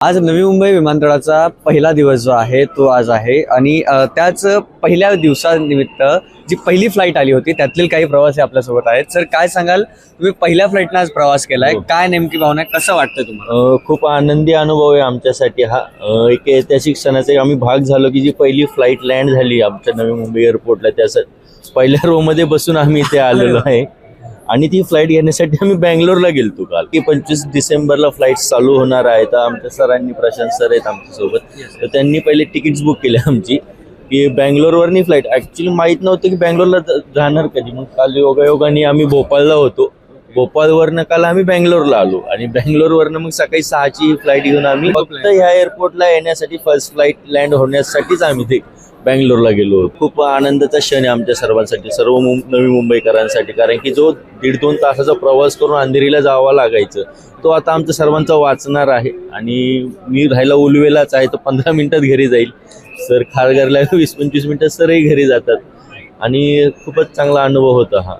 आज नवी मुंबई विमानतळाचा पहिला दिवस जो आहे तो आज आहे. आणि त्याच पहिल्या दिवसानिमित्त जी पहिली फ्लाईट आली होती त्यातील काही प्रवासी आपल्यासोबत आहेत. सर काय सांगाल? तुम्ही पहिल्या फ्लाईटनं आज प्रवास केलाय. हो. काय नेमकी भावना आहे? कसं वाटतं तुम्हाला? खूप आनंदी अनुभव आहे आमच्यासाठी हा. एक ऐतिहासिक क्षणाचा एक आम्ही भाग झालो की जी पहिली फ्लाईट लँड झाली आमच्या नवी मुंबई एअरपोर्टला. त्यासाठी पहिल्या रो मध्ये बसून आम्ही इथे आलेलो आहे. आणि ती फ्लाईट घेण्यासाठी आम्ही बँगलोरला गेलतो काल. की पंचवीस डिसेंबरला फ्लाईट चालू होणार आहे तर आमच्या सरांनी प्रशांत सर आहेत आमच्यासोबत. तर त्यांनी पहिले तिकीट्स बुक केली आमची. की बँगलोरवरनी फ्लाईट. ॲक्च्युली माहीत नव्हतं की बँगलोरला जाणार कधी. मग काल योगायोगाने आम्ही भोपाळला होतो. भोपाळवरनं काल आम्ही बँगलोरला आलो. आणि बँगलोरवरनं मग सकाळी सहाची फ्लाईट घेऊन आम्ही फक्त ह्या एअरपोर्टला येण्यासाठी फर्स्ट फ्लाईट लँड होण्यासाठीच आम्ही ते बँगलोरला गेलो खूप आनंदाचा क्षण आहे आमच्या सर्वांसाठी सर्व मुं- नवी मुंबईकरांसाठी. कारण की जो दीड दोन तासाचा प्रवास करून अंधेरीला जावा लागायचं तो आता आमचा सर्वांचा वाचणार आहे. आणि मी राहायला उलवेलाच आहे तर पंधरा मिनिटात घरी जाईल. सर खारघरला वीस पंचवीस मिनिटात सरही घरी जातात. आणि खूपच चांगला अनुभव होता हा.